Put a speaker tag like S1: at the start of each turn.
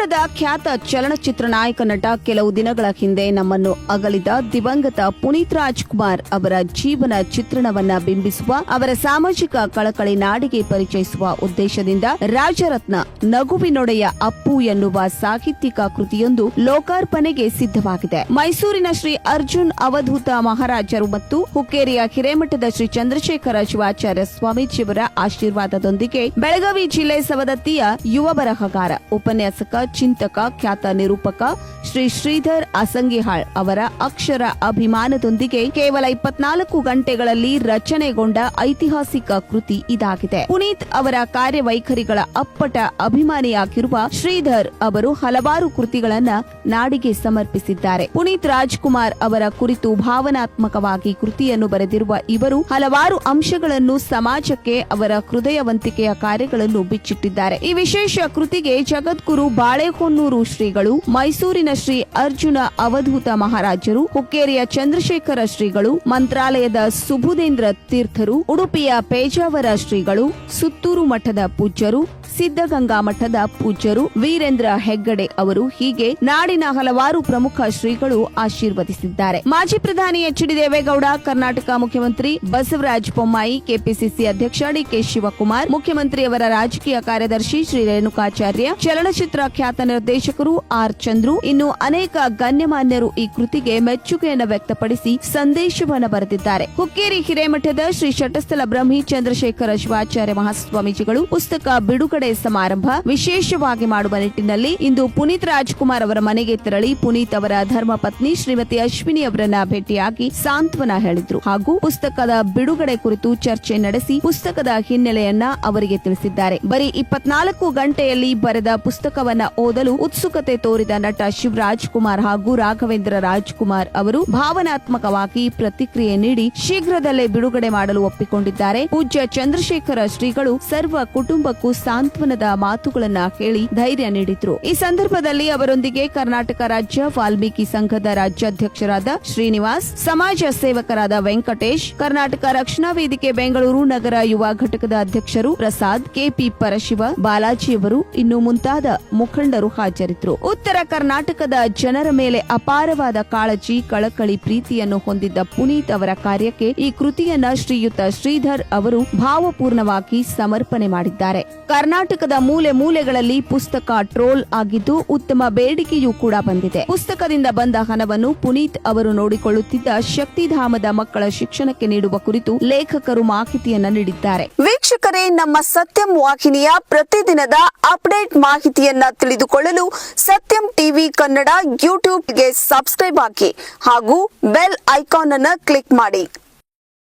S1: ಕನ್ನಡದ ಖ್ಯಾತ ಚಲನಚಿತ್ರ ನಾಯಕ ನಟ ಕೆಲವು ದಿನಗಳ ಹಿಂದೆ ನಮ್ಮನ್ನು ಅಗಲಿದ ದಿವಂಗತ ಪುನೀತ್ ರಾಜ್ಕುಮಾರ್ ಅವರ ಜೀವನ ಚಿತ್ರಣವನ್ನ ಬಿಂಬಿಸುವ, ಅವರ ಸಾಮಾಜಿಕ ಕಳಕಳಿ ನಾಡಿಗೆ ಪರಿಚಯಿಸುವ ಉದ್ದೇಶದಿಂದ ರಾಜರತ್ನ ನಗುವಿನೊಡೆಯ ಅಪ್ಪು ಎನ್ನುವ ಸಾಹಿತ್ಯಿಕ ಕೃತಿಯೊಂದು ಲೋಕಾರ್ಪಣೆಗೆ ಸಿದ್ಧವಾಗಿದೆ. ಮೈಸೂರಿನ ಶ್ರೀ ಅರ್ಜುನ್ ಅವಧೂತ ಮಹಾರಾಜರು ಮತ್ತು ಹುಕ್ಕೇರಿಯ ಹಿರೇಮಠದ ಶ್ರೀ ಚಂದ್ರಶೇಖರ ಶಿವಾಚಾರ್ಯ ಸ್ವಾಮೀಜಿಯವರ ಆಶೀರ್ವಾದದೊಂದಿಗೆ ಬೆಳಗಾವಿ ಜಿಲ್ಲೆ ಸವದತ್ತಿಯ ಯುವ ಬರಹಗಾರ, ಉಪನ್ಯಾಸಕ ಚಿಂತಕ, ಖ್ಯಾತ ನಿರೂಪಕ ಶ್ರೀ ಶ್ರೀಧರ್ ಅಸಂಗಿಹಾಳ್ ಅವರ ಅಕ್ಷರ ಅಭಿಮಾನದೊಂದಿಗೆ ಕೇವಲ ಇಪ್ಪತ್ನಾಲ್ಕು ಗಂಟೆಗಳಲ್ಲಿ ರಚನೆಗೊಂಡ ಐತಿಹಾಸಿಕ ಕೃತಿ ಇದಾಗಿದೆ. ಪುನೀತ್ ಅವರ ಕಾರ್ಯವೈಖರಿಗಳ ಅಪ್ಪಟ ಅಭಿಮಾನಿಯಾಗಿರುವ ಶ್ರೀಧರ್ ಅವರು ಹಲವಾರು ಕೃತಿಗಳನ್ನ ನಾಡಿಗೆ ಸಮರ್ಪಿಸಿದ್ದಾರೆ. ಪುನೀತ್ ರಾಜ್ಕುಮಾರ್ ಅವರ ಕುರಿತು ಭಾವನಾತ್ಮಕವಾಗಿ ಕೃತಿಯನ್ನು ಬರೆದಿರುವ ಇವರು ಹಲವಾರು ಅಂಶಗಳನ್ನು ಸಮಾಜಕ್ಕೆ ಅವರ ಹೃದಯವಂತಿಕೆಯ ಕಾರ್ಯಗಳನ್ನು ಬಿಚ್ಚಿಟ್ಟಿದ್ದಾರೆ. ಈ ವಿಶೇಷ ಕೃತಿಗೆ ಜಗದ್ಗುರು ಬಾಳೆಹೊನ್ನೂರು ಶ್ರೀಗಳು, ಮೈಸೂರಿನ ಶ್ರೀ ಅರ್ಜುನ ಅವಧೂತ ಮಹಾರಾಜರು, ಹುಕ್ಕೇರಿಯ ಚಂದ್ರಶೇಖರ ಶ್ರೀಗಳು, ಮಂತ್ರಾಲಯದ ಸುಬುಧೇಂದ್ರ ತೀರ್ಥರು, ಉಡುಪಿಯ ಪೇಜಾವರ ಶ್ರೀಗಳು, ಸುತ್ತೂರು ಮಠದ ಪೂಜ್ಯರು ಸಿದ್ದಗಂಗಾ ಮಠದ ಪೂಜ್ಯರು ವೀರೇಂದ್ರ ಹೆಗ್ಗಡೆ ಅವರು ಹೀಗೆ ನಾಡಿನ ಹಲವಾರು ಪ್ರಮುಖ ಶ್ರೀಗಳು ಆಶೀರ್ವದಿಸಿದ್ದಾರೆ. ಮಾಜಿ ಪ್ರಧಾನಿ ಎಚ್ ಡಿ ದೇವೇಗೌಡ, ಕರ್ನಾಟಕ ಮುಖ್ಯಮಂತ್ರಿ ಬಸವರಾಜ ಬೊಮ್ಮಾಯಿ, ಕೆಪಿಸಿಸಿ ಅಧ್ಯಕ್ಷ ಡಿಕೆ ಶಿವಕುಮಾರ್ ಮುಖ್ಯಮಂತ್ರಿಯವರ ರಾಜಕೀಯ ಕಾರ್ಯದರ್ಶಿ ಶ್ರೀ ರೇಣುಕಾಚಾರ್ಯ, ಚಲನಚಿತ್ರ ಖ್ಯಾತ ನಿರ್ದೇಶಕರು ಆರ್. ಚಂದ್ರು. ಇನ್ನು ಅನೇಕ ಗಣ್ಯಮಾನ್ಯರು ಈ ಕೃತಿಗೆ ಮೆಚ್ಚುಗೆಯನ್ನು ವ್ಯಕ್ತಪಡಿಸಿ ಸಂದೇಶವನ್ನು ಬರೆದಿದ್ದಾರೆ. ಹುಕ್ಕೇರಿ ಹಿರೇಮಠದ ಶ್ರೀ ಶಟಸ್ಥಲ ಬ್ರಹ್ಮಿ ಚಂದ್ರಶೇಖರ ಶಿವಾಚಾರ್ಯ ಮಹಾಸ್ವಾಮೀಜಿಗಳು ಪುಸ್ತಕ ಬಿಡುಗಡೆ ಸಮಾರಂಭ ವಿಶೇಷವಾಗಿ ಮಾಡುವ ನಿಟ್ಟಿನಲ್ಲಿ ಇಂದು ಪುನೀತ್ ರಾಜ್ಕುಮಾರ್ ಅವರ ಮನೆಗೆ ತೆರಳಿ ಪುನೀತ್ ಅವರ ಧರ್ಮಪತ್ನಿ ಶ್ರೀಮತಿ ಅಶ್ವಿನಿ ಅವರನ್ನ ಭೇಟಿಯಾಗಿ ಸಾಂತ್ವನ ಹೇಳಿದ್ರು. ಹಾಗೂ ಪುಸ್ತಕದ ಬಿಡುಗಡೆ ಕುರಿತು ಚರ್ಚೆ ನಡೆಸಿ ಪುಸ್ತಕದ ಹಿನ್ನೆಲೆಯನ್ನ ಅವರಿಗೆ ತಿಳಿಸಿದ್ದಾರೆ. ಬರೀ ಇಪ್ಪತ್ನಾಲ್ಕು ಗಂಟೆಯಲ್ಲಿ ಬರೆದ ಪುಸ್ತಕವನ್ನ ಓದಲು ಉತ್ಸುಕತೆ ತೋರಿದ ನಟ ಶಿವರಾಜ್ ಕುಮಾರ್ ಹಾಗೂ ರಾಘವೇಂದ್ರ ರಾಜ್ಕುಮಾರ್ ಅವರು ಭಾವನಾತ್ಮಕವಾಗಿ ಪ್ರತಿಕ್ರಿಯೆ ನೀಡಿ ಶೀಘ್ರದಲ್ಲೇ ಬಿಡುಗಡೆ ಮಾಡಲು ಒಪ್ಪಿಕೊಂಡಿದ್ದಾರೆ. ಪೂಜ್ಯ ಚಂದ್ರಶೇಖರ ಶ್ರೀಗಳು ಸರ್ವ ಕುಟುಂಬಕ್ಕೂ ಸಾಂತ್ವನದ ಮಾತುಗಳನ್ನ ಕೇಳಿ ಧೈರ್ಯ ನೀಡಿದ್ರು. ಈ ಸಂದರ್ಭದಲ್ಲಿ ಅವರೊಂದಿಗೆ ಕರ್ನಾಟಕ ರಾಜ್ಯ ವಾಲ್ಮೀಕಿ ಸಂಘದ ರಾಜ್ಯಾಧ್ಯಕ್ಷರಾದ ಶ್ರೀನಿವಾಸ್, ಸಮಾಜ ಸೇವಕರಾದ ವೆಂಕಟೇಶ್, ಕರ್ನಾಟಕ ರಕ್ಷಣಾ ವೇದಿಕೆ ಬೆಂಗಳೂರು ನಗರ ಯುವ ಘಟಕದ ಅಧ್ಯಕ್ಷರು ಪ್ರಸಾದ್, ಕೆಪಿ ಪರಶಿವ, ಬಾಲಾಜಿಯವರು, ಇನ್ನು ಮುಂತಾದ ಮುಖಂಡರು ಹಾಜರಿದ್ದರು ಉತ್ತರ ಕರ್ನಾಟಕದ ಜನರ ಮೇಲೆ ಅಪಾರವಾದ ಕಾಳಜಿ, ಕಳಕಳಿ ಪ್ರೀತಿಯನ್ನು ಹೊಂದಿದ್ದ ಪುನೀತ್ ಅವರ ಕಾರ್ಯಕ್ಕೆ ಈ ಕೃತಿಯನ್ನ ಶ್ರೀಯುತ ಶ್ರೀಧರ್ ಅವರು ಭಾವಪೂರ್ಣವಾಗಿ ಸಮರ್ಪಣೆ ಮಾಡಿದ್ದಾರೆ. ಕರ್ನಾಟಕದ ಮೂಲೆ ಮೂಲೆಗಳಲ್ಲಿ ಪುಸ್ತಕ ಟ್ರೋಲ್ ಆಗಿದ್ದು ಉತ್ತಮ ಬೇಡಿಕೆಯೂ ಕೂಡ ಬಂದಿದೆ. ಪುಸ್ತಕದಿಂದ ಬಂದ ಹಣವನ್ನು ಪುನೀತ್ ಅವರು ನೋಡಿಕೊಳ್ಳುತ್ತಿದ್ದ ಶಕ್ತಿಧಾಮದ ಮಕ್ಕಳ ಶಿಕ್ಷಣಕ್ಕೆ ನೀಡುವ ಕುರಿತು ಲೇಖಕರು ಮಾಹಿತಿಯನ್ನು ನೀಡಿದ್ದಾರೆ. ವೀಕ್ಷಕರೇ, ನಮ್ಮ ಸತ್ಯಂ ವಾಹಿನಿಯ ಪ್ರತಿದಿನದ ಅಪ್ಡೇಟ್ ಮಾಹಿತಿಯನ್ನ ತಿಳಿದುಕೊಳ್ಳಲು ಸತ್ಯಂ ಟಿವಿ ಕನ್ನಡ ಯೂಟ್ಯೂಬ್ಗೆ ಸಬ್ಸ್ಕ್ರೈಬ್ ಹಾಕಿ ಹಾಗೂ ಬೆಲ್ ಐಕಾನ್ ಅನ್ನು ಕ್ಲಿಕ್ ಮಾಡಿ.